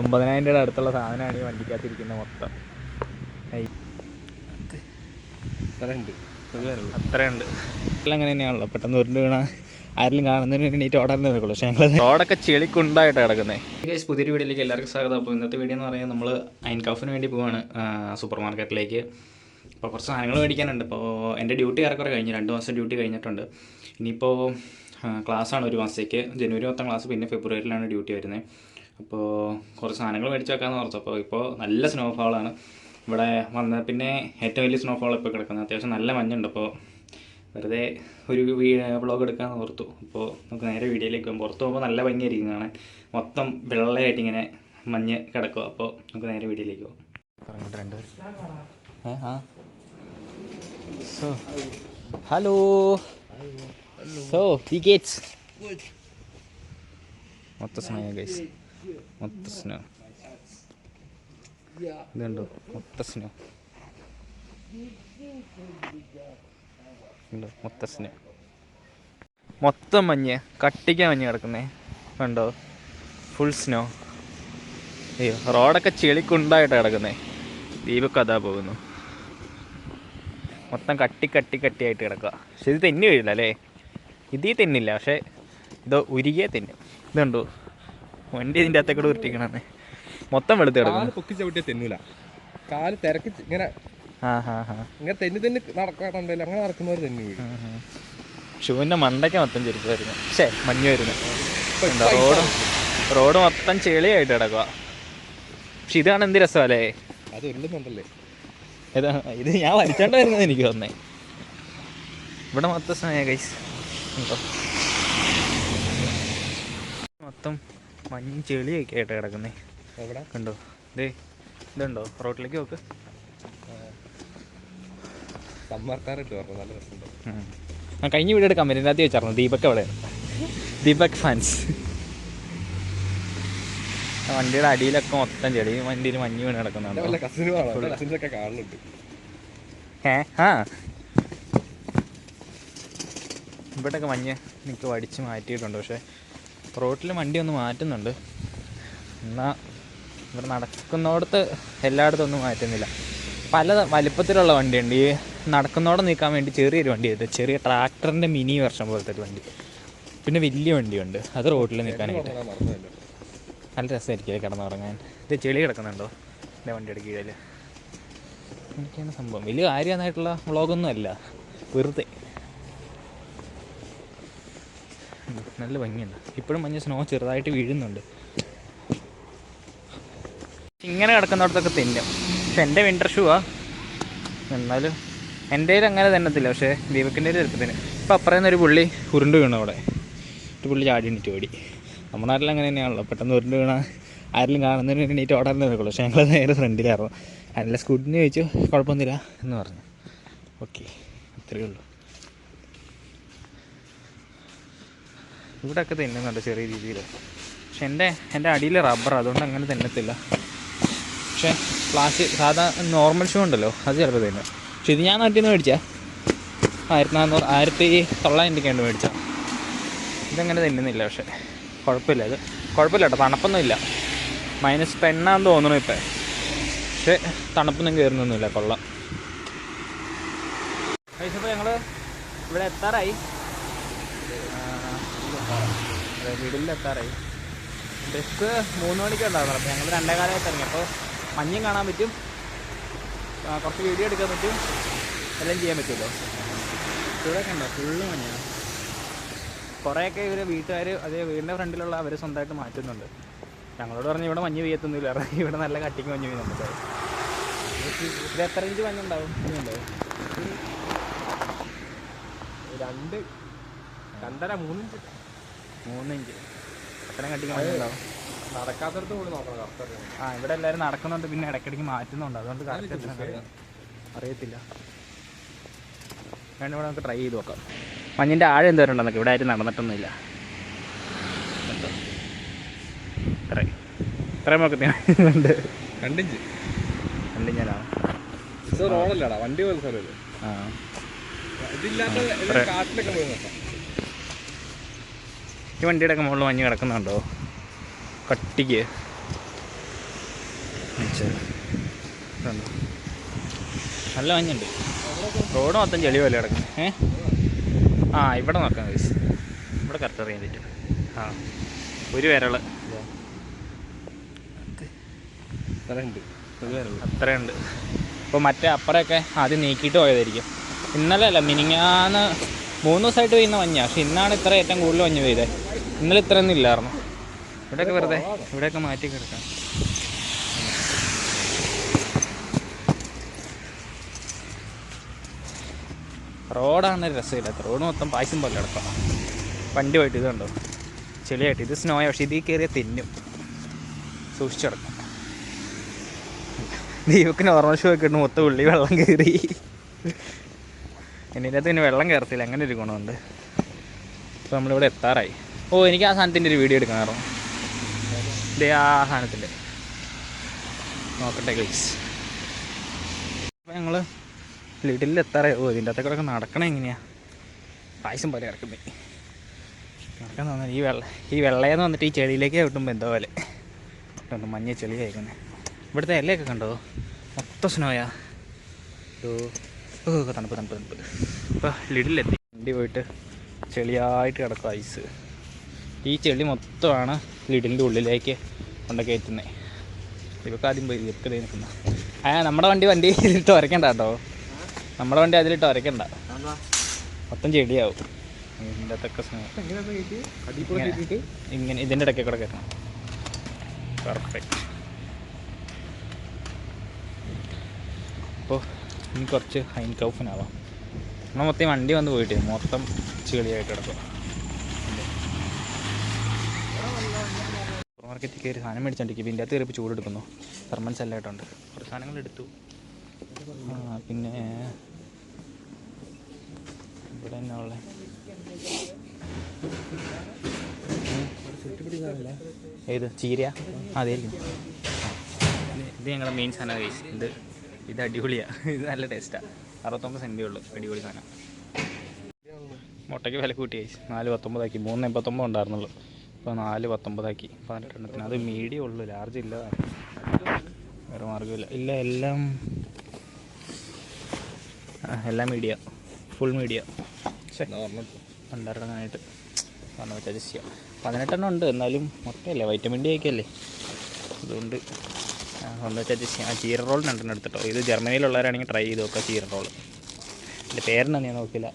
ഒമ്പതിനായിരം രൂപയുടെ അടുത്തുള്ള സാധനമാണ് ഈ വണ്ടിക്കകത്തിരിക്കുന്നത് മൊത്തം. അത്രയുണ്ട്. എല്ലാം അങ്ങനെ തന്നെയാണല്ലോ പെട്ടെന്ന് ഉരുണ്ട് വീണ ആരെങ്കിലും കാണുന്നതിന് വേണ്ടിയിട്ട് ഓടാൻ നിൽക്കുള്ളൂ. പക്ഷേ ഞങ്ങൾ റോഡൊക്കെ ചെളിക്കുണ്ടായിട്ട് കിടക്കുന്നത് പുതിയൊരു വീഡിയോയിലേക്ക് എല്ലാവർക്കും സ്വാഗതം. അപ്പോൾ ഇന്നത്തെ വീഡിയോ എന്ന് പറയുന്നത് നമ്മൾ അയൻകാഫിന് വേണ്ടി പോവാണ് സൂപ്പർ മാർക്കറ്റിലേക്ക് അപ്പോൾ കുറച്ച് സാധനങ്ങൾ മേടിക്കാനുണ്ട്. അപ്പോൾ എന്റെ ഡ്യൂട്ടി ഏറെക്കുറെ കഴിഞ്ഞു. രണ്ട് മാസം ഡ്യൂട്ടി കഴിഞ്ഞിട്ടുണ്ട്. ഇനിയിപ്പോൾ ക്ലാസ്സാണ് ഒരു മാസത്തേക്ക്. ജനുവരി മൊത്തം ക്ലാസ് പിന്നെ ഫെബ്രുവരിയിലാണ് ഡ്യൂട്ടി വരുന്നത് അപ്പോൾ കുറച്ച് സാധനങ്ങൾ മേടിച്ച് വെക്കാമെന്ന് ഓർത്തു. അപ്പോൾ ഇപ്പോൾ നല്ല സ്നോഫോളാണ് ഇവിടെ വന്ന പിന്നെ ഏറ്റവും വലിയ സ്നോഫോൾ ഇപ്പോൾ കിടക്കുന്നത്. അത്യാവശ്യം നല്ല മഞ്ഞുണ്ട്. അപ്പോൾ വെറുതെ ഒരു വ്ളോഗ് എടുക്കാമെന്ന് ഓർത്തു. അപ്പോൾ നമുക്ക് നേരെ വീഡിയോയിലേക്ക് പോകും. പുറത്ത് പോകുമ്പോൾ നല്ല ഭംഗിയായിരിക്കും കാണാൻ. മൊത്തം വെള്ളയായിട്ട് ഇങ്ങനെ മഞ്ഞ് കിടക്കുക. അപ്പോൾ നമുക്ക് നേരെ വീഡിയോയിലേക്ക് പോകാം. പറഞ്ഞിട്ട് രണ്ട് ഏ ആ. സോ. ഹലോ. സോ ഈ ഗേറ്റ്സ് മൊത്ത സ്നോ ഗൈസ് മൊത്ത സ്നോ ഇതുണ്ടോ? മൊത്ത സ്നോ ഉണ്ടോ മൊത്ത സ്നോ മൊത്തം മഞ്ഞ് കട്ടിക്ക മഞ്ഞ് കിടക്കുന്നേ. കണ്ടോ? ഫുൾ സ്നോ അയ്യോ റോഡൊക്കെ ചെളിക്കുണ്ടായിട്ട് കിടക്കുന്നേ. ദീപക്ക് അതാ പോകുന്നു. മൊത്തം കട്ടി കട്ടി കട്ടിയായിട്ട് കിടക്കുക. പക്ഷെ ഇത് തെന്നി വീഴില്ല അല്ലേ? ഇതീ തെന്നില്ല പക്ഷേ ഇതോ ഉരുകിയേ തെന്നും. ഇതുണ്ടോ? വണ്ടി ഇതിന്റെ അകത്തേക്കൂടെ ഉരുട്ടിക്കണേ മൊത്തം വെളുത്ത് കിടക്കുന്നു. പൊക്കി ചവിട്ടിയ തെന്നൂല. കാൽ തിരക്ക് ഇങ്ങനെ ഇങ്ങനെ തെന്നി തെന്നി നടക്കാറുണ്ടല്ലോ അങ്ങനെ നടക്കുന്നവർ തെന്നി വീഴും ഷൂവിന്റെ മണ്ടയ്ക്ക് മൊത്തം ചെരുപ്പ് വരുന്നു. പക്ഷേ മഞ്ഞ് വരുന്നു റോഡ് റോഡ് മൊത്തം ചെളിയായിട്ട് കിടക്കുക പക്ഷെ ഇതാണ് എന്ത് രസമല്ലേ? അത് ഉരുളുന്നുണ്ടല്ലേ? ഇതാ ഇത് ഞാൻ വലിച്ചോണ്ട് വരുന്നത് എനിക്ക് തോന്നേ ഇവിടെ മൊത്തം സമയ കൈസ് മൊത്തം മഞ്ഞും ചെളിയൊക്കെ ആയിട്ട് കിടക്കുന്നേ. എവിടെ? കണ്ടോ? ദേ ഇതുണ്ടോ? റോട്ടിലേക്ക് നോക്ക്. ഞാൻ കഴിഞ്ഞ വീട് എടുക്കാൻ പറ്റും അതിനകത്ത് വെച്ചായിരുന്നു ദീപക് അവിടെ. ദീപക് ഫാൻസ് വണ്ടിയുടെ അടിയിലൊക്കെ മൊത്തം ചെളി. വണ്ടിയിൽ മഞ്ഞ് വീണ് കിടക്കുന്നുണ്ട് കാണുന്നുണ്ട്. ഏ ആ. ഇവിടെയൊക്കെ മഞ്ഞ് എനിക്ക് വടിച്ച് മാറ്റിയിട്ടുണ്ട് പക്ഷേ റോട്ടിൽ വണ്ടി ഒന്ന് മാറ്റുന്നുണ്ട്. എന്നാൽ ഇവിടെ നടക്കുന്നിടത്ത് എല്ലായിടത്തും ഒന്നും മാറ്റുന്നില്ല. പല വലിപ്പത്തിലുള്ള വണ്ടിയുണ്ട്. ഈ നടക്കുന്നോടെ നിൽക്കാൻ വേണ്ടി ചെറിയൊരു വണ്ടി വണ്ടിയുണ്ട് ചെറിയ ട്രാക്ടറിന്റെ മിനി വെർഷൻ പോലത്തെ ഒരു വണ്ടി. പിന്നെ വലിയ വണ്ടിയുണ്ട്. അത് റോട്ടിൽ നിൽക്കാനായിട്ട് നല്ല രസമായിരിക്കും കിടന്നുറങ്ങാൻ. ഇത് ചെളി കിടക്കുന്നുണ്ടോ? എന്റെ വണ്ടിയുടെ കീഴിൽ എനിക്കാണ് സംഭവം. വലിയ കാര്യമായിട്ടുള്ള വ്ളോഗൊന്നും അല്ല വെറുതെ. നല്ല ഭംഗിയുണ്ട്. ഇപ്പോഴും മഞ്ഞ സ്നോ ചെറുതായിട്ട് വീഴുന്നുണ്ട്. ഇങ്ങനെ കിടക്കുന്നിടത്തൊക്കെ തിന്നും. പക്ഷെ എന്റെ വിന്റർ ഷൂവാ എന്നാലും എന്റെ അങ്ങനെ തന്നത്തില്ല. പക്ഷേ ദീപക്കിന്റെ ചെറുപ്പത്തിന്. ഇപ്പം അപ്പുറം ഒരു പുള്ളി ഉരുണ്ട് വീണു അവിടെ. ഒരു പുള്ളി ചാടി എണീറ്റ് ഓടി. നമ്മുടെ നാട്ടിൽ അങ്ങനെ തന്നെയാണല്ലോ. പെട്ടെന്ന് ഉരുണ്ട് വീണ ആരെങ്കിലും കാണുന്നതിന് എണീറ്റ് ഓടാൻ നിൽക്കുള്ളൂ. പക്ഷേ ഞങ്ങൾ നേരെ ഫ്രണ്ടിലായിരുന്നു. അതിന്റെ സ്കൂട്ടിന് ചോദിച്ചു കുഴപ്പമൊന്നുമില്ല എന്ന് പറഞ്ഞു. ഓക്കെ. അത്രയേ ഉള്ളൂ. ഇവിടെയൊക്കെ തിന്നുന്നുണ്ട് ചെറിയ രീതിയിൽ പക്ഷെ എന്റെ എന്റെ അടിയിൽ റബ്ബർ അതുകൊണ്ട് അങ്ങനെ തിന്നത്തില്ല. പക്ഷേ പ്ലാസ്റ്റിക് സാധാ നോർമൽ ഷൂ ഉണ്ടല്ലോ അത് ചിലപ്പോൾ തിന്നും. പക്ഷെ ഇത് ഞാൻ നാട്ടിൽ നിന്ന് മേടിച്ചാൽ ആയിരത്തി നാന്നൂറ് ആയിരത്തി തൊള്ളായിരം രൂപയ്ക്കാണ്ട് മേടിച്ച ഇതങ്ങനെ തിന്നുന്നില്ല പക്ഷേ കുഴപ്പമില്ല ഇത് കുഴപ്പമില്ല കേട്ടോ തണുപ്പൊന്നും ഇല്ല മൈനസ് ടെന്നാന്ന് തോന്നുന്നു ഇപ്പം. പക്ഷേ തണുപ്പൊന്നും കയറുന്നൊന്നുമില്ല കൊള്ളാം. കഴിച്ചപ്പോൾ ഞങ്ങൾ ഇവിടെ എത്താറായി. വീടിൽ എത്താറായി ബസ് മൂന്ന് മണിക്ക് ഉണ്ടായിരുന്നു. അപ്പോൾ ഞങ്ങൾ രണ്ടേ കാലമായിട്ട് ഇറങ്ങി. അപ്പോൾ മഞ്ഞും കാണാൻ പറ്റും. കുറച്ച് വീഡിയോ എടുക്കാൻ പറ്റും. എല്ലാം ചെയ്യാൻ പറ്റുമല്ലോ. ഇവിടെയൊക്കെ ഉണ്ടോ ഫുള്ള് മഞ്ഞാണ് കുറേയൊക്കെ ഇവർ വീട്ടുകാർ അതേ വീടിന്റെ ഫ്രണ്ടിലുള്ള അവർ സ്വന്തമായിട്ട് മാറ്റുന്നുണ്ട്. ഞങ്ങളോട് പറഞ്ഞു ഇവിടെ മഞ്ഞ് പെയ്യത്തൊന്നുമില്ല. കാരണം ഇവിടെ നല്ല കട്ടിക്ക് മഞ്ഞ് പെയ്യുന്നുണ്ട് ഇത് എത്ര ഇഞ്ച് മഞ്ഞുണ്ടാവും മഞ്ഞുണ്ടാവും രണ്ട് രണ്ടര മൂന്നിഞ്ച് മൂന്ന് ഇഞ്ച് അത്രയും കട്ടിക്ക് മഞ്ഞുണ്ടാവും. നടക്കാത്തടത്ത് കൂടി നോക്കണം കറക്റ്റ് ആ ഇവിടെ എല്ലാവരും നടക്കുന്നുണ്ട് പിന്നെ ഇടയ്ക്കിടയ്ക്ക് മാറ്റുന്നുണ്ട്. അതുകൊണ്ട് കറക്റ്റ് അറിയത്തില്ല. വേണ്ട ഇവിടെ നമുക്ക് ട്രൈ ചെയ്ത് നോക്കാം. മഞ്ഞിന്റെ ആഴം എന്തോരം ഉണ്ടെന്നൊക്കെ ഇവിടെ ആരും നടന്നിട്ടൊന്നുമില്ല? ഇത്രയും ഇത്രയും നോക്കത്തിനുണ്ട് രണ്ടിഞ്ച്. രണ്ട് ഞാനാണ് ഇത് റോഡല്ലടാ വണ്ടി പോലെ സ്ഥലമല്ലേ ആ. ഇതില്ലാത്ത ആ, ഇത് കാട്ടിലൊക്കെ പോയി നോക്കാം. ഈ വണ്ടിയുടെ ഒക്കെ മുകളിൽ മഞ്ഞ് കിടക്കുന്നുണ്ടോ? കട്ടിക്ക്? നല്ല മഞ്ഞുണ്ട്. റോഡ് മൊത്തം ചെളി പോലെ കിടക്കുന്നത് ഏ? ആ ഇവിടെ നോക്കാം ഗൈസ് ഇവിടെ കറക്റ്റ് അറിയാൻ പറ്റും. ആ ഒരു വിരൾ സ്ഥലമുണ്ട് അത്രയുണ്ട്. ഇപ്പോൾ മറ്റേ അപ്പുറമൊക്കെ ആദ്യം നീക്കിയിട്ട് പോയതായിരിക്കും. ഇന്നലെ അല്ല മിനിങ്ങാന്ന് മൂന്ന് ദിവസമായിട്ട് പെയ്യുന്ന മഞ്ഞ. പക്ഷെ ഇന്നാണ് ഇത്ര ഏറ്റവും കൂടുതൽ മഞ്ഞ് പെയ്തത് ഇന്നലെ ഇത്രയൊന്നും ഇല്ലായിരുന്നു. ഇവിടെയൊക്കെ വെറുതെ ഇവിടെയൊക്കെ മാറ്റി കിടക്കാം. റോഡാണ് രസമില്ലാത്ത റോഡ് മൊത്തം പായസം പോലെ കിടക്കാം വണ്ടി പോയിട്ട് ഇതുണ്ടോ ചെളിയായിട്ട്. ഇത് സ്നോയ പക്ഷേ ഇതിൽ കയറിയ തിന്നും. സൂക്ഷിച്ചു കിടക്കാം. ദീപക്ക് നോർമൽ ഷൂ ഒക്കെ ഇട്ട് മൊത്തം ഉള്ളി വെള്ളം കയറി. ഇതിനകത്ത് പിന്നെ വെള്ളം കയറത്തില്ല. അങ്ങനെ ഒരു ഗുണമുണ്ട്. അപ്പോൾ നമ്മളിവിടെ എത്താറായി. ഓ എനിക്ക് ആ സാധനത്തിന്റെ ഒരു വീഡിയോ എടുക്കണമായിരുന്നു ഇതേ ആ സാധനത്തിന്റെ. നോക്കട്ടെ ഗൈസ് അപ്പോൾ ഞങ്ങൾ ലിഡിൽ എത്താറായി ഓ ഇതിന്റെ അകത്തെ കൂടെ നടക്കണേ എങ്ങനെയാണ് പായസം പോലെ ഇറക്കുന്നത് നടക്കാൻ തോന്നുന്നു ഈ വെള്ള ഈ വെള്ളയെന്ന് വന്നിട്ട് ഈ ചെളിയിലേക്ക് കിട്ടുമ്പോൾ എന്തോ പോലെ. കിട്ടുന്നു മഞ്ഞ ചെളി കഴിക്കുന്നത് ഇവിടുത്തെ ഇലയൊക്കെ കണ്ടോ? മൊത്തം സ്നോയാ. തണുപ്പ് തണുപ്പ് തണുപ്പ്. ഇപ്പോൾ ലിഡിലെത്തി. വണ്ടി പോയിട്ട് ചെളിയായിട്ട് കിടക്കും ഐസ്. ഈ ചെളി മൊത്തമാണ് ലിഡിന്റെ ഉള്ളിലേക്ക് കൊണ്ട് കയറ്റുന്നത് ഇവക്ക് ആദ്യം പോയി ഇവർക്ക് ഇതേ നിൽക്കുന്ന. ആ നമ്മുടെ വണ്ടി വണ്ടി ഇതിലിട്ട് ഉരയ്ക്കണ്ട കേട്ടോ. നമ്മുടെ വണ്ടി അതിലിട്ട് ഉരയ്ക്കണ്ട മൊത്തം ചെടിയാവും ഇതിന്റെ അടിപൊളി ഇങ്ങനെ. ഇതിന്റെ ഇടയ്ക്ക് കൂടെ കയറ്റണം. പെർഫെക്റ്റ് അപ്പോൾ ഇനി കുറച്ച് ഹൈൻ കൗഫിനാവാം. നമ്മൾ മൊത്തം വണ്ടി വന്ന് പോയിട്ട് മൊത്തം ചെളിയായിട്ട് കിടക്കും. മാർക്കറ്റിൽ കയറി സാധനം മേടിച്ചോണ്ടിരിക്കും. ഇതിന്റെ അകത്ത് കയറി ചൂടെടുക്കുന്നു തെർമൻസ് എല്ലാം ആയിട്ടുണ്ട് കുറച്ച് സാധനങ്ങൾ എടുത്തു. ആ പിന്നെ ഇവിടെ തന്നെ ഉള്ളത് ഏത്? ചീര? അതായിരിക്കും ഇത് ഞങ്ങളുടെ മെയിൻ സാധനം കഴിച്ചു ഇത് ഇത് അടിപൊളിയാണ് ഇത് നല്ല ടേസ്റ്റാണ് അറുപത്തൊമ്പത് സെന്റേ ഉള്ളൂ. അടിപൊളി സാധനം. മുട്ടയ്ക്ക് വില കൂട്ടി കഴിച്ച് നാല് പത്തൊമ്പതാക്കി. മൂന്ന് എൺപത്തൊമ്പത് ഉണ്ടായിരുന്നുള്ളൂ. ഇപ്പോൾ നാല് പത്തൊമ്പതാക്കി. പതിനെട്ടെണ്ണത്തിന്. അത് മീഡിയം ഉള്ളു ലാർജ് ഇല്ല വേറെ മാർഗമില്ല. ഇല്ല എല്ലാം എല്ലാം മീഡിയ ഫുൾ മീഡിയ ശരി പറഞ്ഞു വെച്ചാൽ അഡ്ജസ്റ്റ് ചെയ്യാം. പതിനെട്ടെണ്ണം ഉണ്ട്. എന്നാലും മൊത്തമല്ലേ? വൈറ്റമിൻ ഡി ഒക്കെ അല്ലേ? അതുകൊണ്ട് ഒന്ന് വെച്ചാൽ അഡ്ജസ്റ്റ് ചെയ്യാം. ചീര റോൾ രണ്ടെണ്ണം എടുത്തിട്ടോ. ഇത് ജർമ്മനിയിലുള്ളവരാണെങ്കിൽ ട്രൈ ചെയ്ത് നോക്കുക ചീര റോൾ എന്റെ പേരെന്നാ ഞാൻ നോക്കില്ല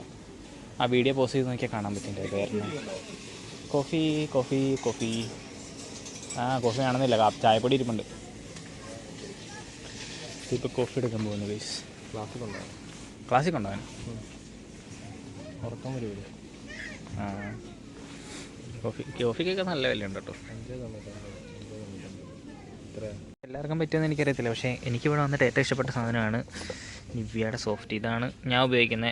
ആ വീഡിയോ പോസ്റ്റ് ചെയ്ത് നോക്കിയാൽ കാണാൻ പറ്റും എന്റെ പേരിന് കോഫി കോഫി കോഫി. ആ കോഫി കാണുന്നില്ല. ചായപ്പൊടി ഇരിപ്പുണ്ട്. ഇപ്പോൾ കോഫി എടുക്കാൻ പോകുന്നു ഗൈസ് ക്ലാസ്സിൽ ഉണ്ടാവും ക്ലാസ്സിൽ കൊണ്ടുപോകാൻ ഉറക്കം വരുമല്ലോ ആ. കോഫി കോഫിക്കൊക്കെ നല്ല വിലയുണ്ട് കേട്ടോ. എല്ലാവർക്കും പറ്റുമെന്ന് എനിക്കറിയത്തില്ല. പക്ഷേ എനിക്ക് എനിക്കിവിടെ വന്നിട്ട് ഏറ്റവും ഇഷ്ടപ്പെട്ട സാധനമാണ് നിവ്യയുടെ സോഫ്റ്റ്. ഇതാണ് ഞാൻ ഉപയോഗിക്കുന്ന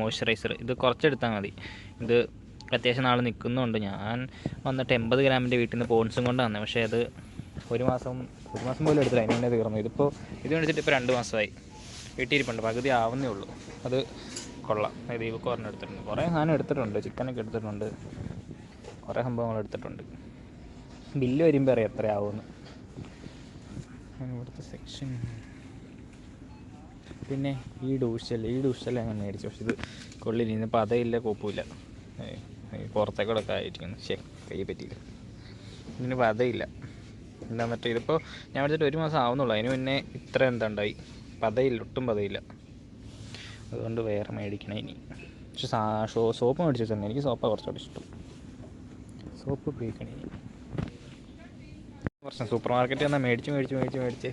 മോയ്സ്ചറൈസർ ഇത് കുറച്ചെടുത്താൽ മതി. ഇത് അത്യാവശ്യം നാൾ നിൽക്കുന്നുണ്ട് ഞാൻ വന്നിട്ട് എൺപത് ഗ്രാമിന്റെ വീട്ടിൽ നിന്ന് പോൺസും കൊണ്ട് വന്നത് പക്ഷേ അത് ഒരു മാസം ഒരു മാസം പോലും എടുത്തില്ല. അതിന് വേണ്ടി തീർന്നു. ഇതിപ്പോൾ ഇത് മേടിച്ചിട്ട് ഇപ്പോൾ രണ്ട് മാസമായി. വീട്ടിലിരിപ്പുണ്ട്. പകുതി ആവുന്നേ ഉള്ളൂ. അത് കൊള്ളാം. ഇത് ഈ കുറഞ്ഞ എടുത്തിട്ടുണ്ട്. കുറേ സാധനം എടുത്തിട്ടുണ്ട്. ചിക്കനൊക്കെ എടുത്തിട്ടുണ്ട്. കുറേ സംഭവങ്ങൾ എടുത്തിട്ടുണ്ട്. ബില്ല് വരുമ്പോൾ അറിയാം എത്രയാവുമെന്ന് ഇവിടുത്തെ സെക്ഷൻ പിന്നെ ഈ ഡൂഷൽ ഈ ഡൂഷൽ ഞാൻ മേടിച്ചു. പക്ഷെ ഇത് കൊള്ളില്ല. പതയില്ല കോപ്പുമില്ല പുറത്തേക്കൂടെ ഒക്കെ ആയിരിക്കുന്നു. ശേ കൈ പറ്റിയില്ല. ഇതിന് പതയില്ല. എന്താ മറ്റേ ഇതിപ്പോൾ ഞാൻ വിളിച്ചിട്ട് ഒരു മാസം ആവുന്നുള്ളൂ. അതിന് മുന്നേ ഇത്ര എന്താ ഉണ്ടായി പതയില്ല ഒട്ടും പതയില്ല. അതുകൊണ്ട് വേറെ മേടിക്കണം ഇനി. പക്ഷെ സോപ്പ് മേടിച്ചു തന്നെ എനിക്ക് സോപ്പാണ് കുറച്ചുകൂടി ഇഷ്ടം. സോപ്പ് ഉപയോഗിക്കണം ഇനി. പ്രശ്നം സൂപ്പർ മാർക്കറ്റിൽ വന്നാൽ മേടിച്ച് മേടിച്ച് മേടിച്ച് മേടിച്ച്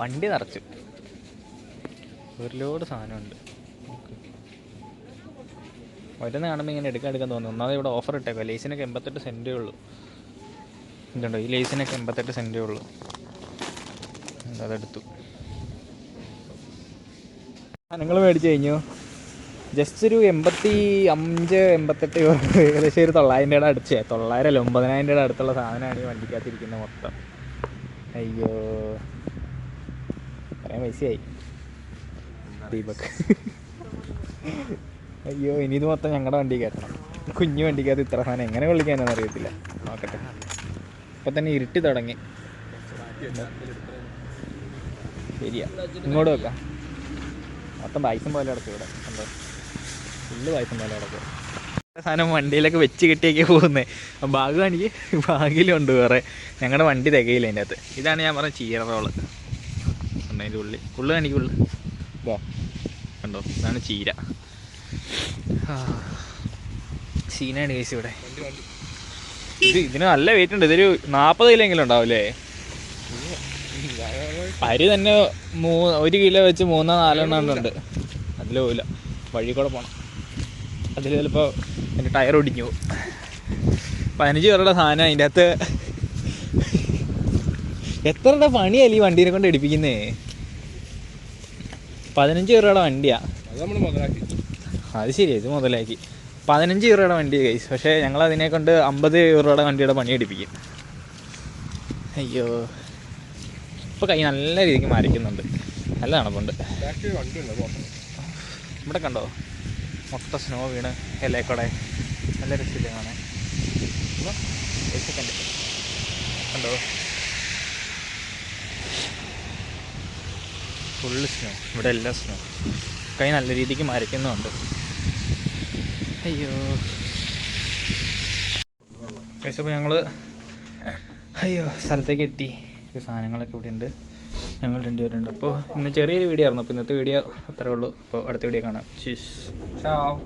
വണ്ടി നിറച്ചു. ഒരു ലോഡ് സാധനമുണ്ട്. ഓരോന്ന് കാണുമ്പോൾ ഇങ്ങനെ എടുക്കാൻ എടുക്കാൻ തോന്നുന്നു ഒന്നാമത് ഇവിടെ ഓഫർ ഇട്ടേക്കോ ലേസിനൊക്കെ എൺപത്തെട്ട് സെന്റേ ഉള്ളൂ. ഇതുണ്ടോ? ഈ ലേസിനൊക്കെ എൺപത്തെട്ട് സെന്റേ ഉള്ളൂ. അതെടുത്തു നിങ്ങൾ മേടിച്ച് കഴിഞ്ഞു? ജസ്റ്റ് ഒരു എൺപത്തി അഞ്ച് എൺപത്തെട്ട് ഏകദേശം ഒരു തൊള്ളായിരം രൂപയുടെ അടുത്ത് തൊള്ളായിരം അല്ല ഒമ്പതിനായിരം രൂപയുടെ അടുത്തുള്ള സാധനമാണ് ഈ വണ്ടിക്കകത്തിരിക്കുന്നത് മൊത്തം. അയ്യോ. പറയാൻ പൈസയായി. ദീപക്. അയ്യോ ഇനി ഇത് മൊത്തം ഞങ്ങളുടെ വണ്ടി കയറ്റണം. കുഞ്ഞു വണ്ടിക്കകത്ത് ഇത്ര സാധനം എങ്ങനെ വിളിക്കാനെന്ന് അറിയത്തില്ല. നോക്കട്ടെ. ഇപ്പം തന്നെ ഇരുട്ടി തുടങ്ങി. ശരിയാ. ഇങ്ങോട്ട് വെക്കാം മൊത്തം പായസം പോലെ കിടക്കും ഇവിടെ. ഫുള്ള് പായസം പോലെ കിടക്കും. സാധനം വണ്ടിയിലൊക്കെ വെച്ച് കെട്ടിയൊക്കെ പോകുന്നത് ബാഗ് കാണിക്ക്. ബാഗിലുണ്ട് വേറെ. ഞങ്ങളുടെ വണ്ടി തികയില്ല അതിന്റെ അകത്ത് ഇതാണ് ഞാൻ പറഞ്ഞ ചീര റോൾ. ഉണ്ട്? ഉള്ളിൽ ഉള്ളു. കാണിക്കുള്ളു കണ്ടോ? ഇതാണ് ചീര. സീനാണ് കേസ് ഇവിടെ. ഇത് ഇതിന് നല്ല വെയിറ്റ് ഉണ്ട്. ഇതൊരു നാൽപ്പത് കിലോയെങ്കിലും ഉണ്ടാവില്ലേ അരി തന്നെ മൂ ഒരു കിലോ വെച്ച് മൂന്നോ നാലെണ്ണം ഉണ്ട്. അതിൽ പോവില്ല. വഴി കൂടെ പോകണം അതിൽ ചിലപ്പോൾ എന്റെ ടയർ ഒടിഞ്ഞു പോകും. പതിനഞ്ച് പേരുടെ സാധനം അതിന്റെ അകത്ത്. എത്രയുടെ പണിയല്ല ഈ വണ്ടീനെ കൊണ്ട് എടുപ്പിക്കുന്നേ പതിനഞ്ച് പേരുടെ വണ്ടിയാ. അത് ശരി ഇത് മുതലാക്കി. പതിനഞ്ച് യൂറോയുടെ വണ്ടി കൈസ് പക്ഷേ ഞങ്ങൾ അതിനെ കൊണ്ട് അമ്പത് യൂറോയുടെ വണ്ടിയുടെ പണി എടുപ്പിക്കും അയ്യോ. ഇപ്പോൾ കൈ നല്ല രീതിക്ക് മരിക്കുന്നുണ്ട് നല്ല തണുപ്പുണ്ട്. ഇവിടെ കണ്ടോ? മൊത്ത സ്നോ വീണ്. ഇലക്കൂടെ നല്ല രസമാണ് കാണാൻ? സെക്കൻഡ് കണ്ടോ? ഫുള്ള് സ്നോ ഇവിടെ എല്ലാം സ്നോ കൈ നല്ല രീതിക്ക് മരയ്ക്കുന്നുണ്ട് അയ്യോ. കഴിച്ചപ്പോൾ ഞങ്ങൾ അയ്യോ സ്ഥലത്തേക്ക് എത്തി. സാധനങ്ങളൊക്കെ ഇവിടെ ഉണ്ട് ഞങ്ങൾ രണ്ടുപേരുണ്ട്. അപ്പോൾ ഇന്ന് ചെറിയൊരു വീഡിയോ ആയിരുന്നു. അപ്പോൾ ഇന്നത്തെ വീഡിയോ അത്രേ ഉള്ളൂ. അപ്പോൾ അടുത്ത വീഡിയോ കാണാം. ചീസ് ചാവ്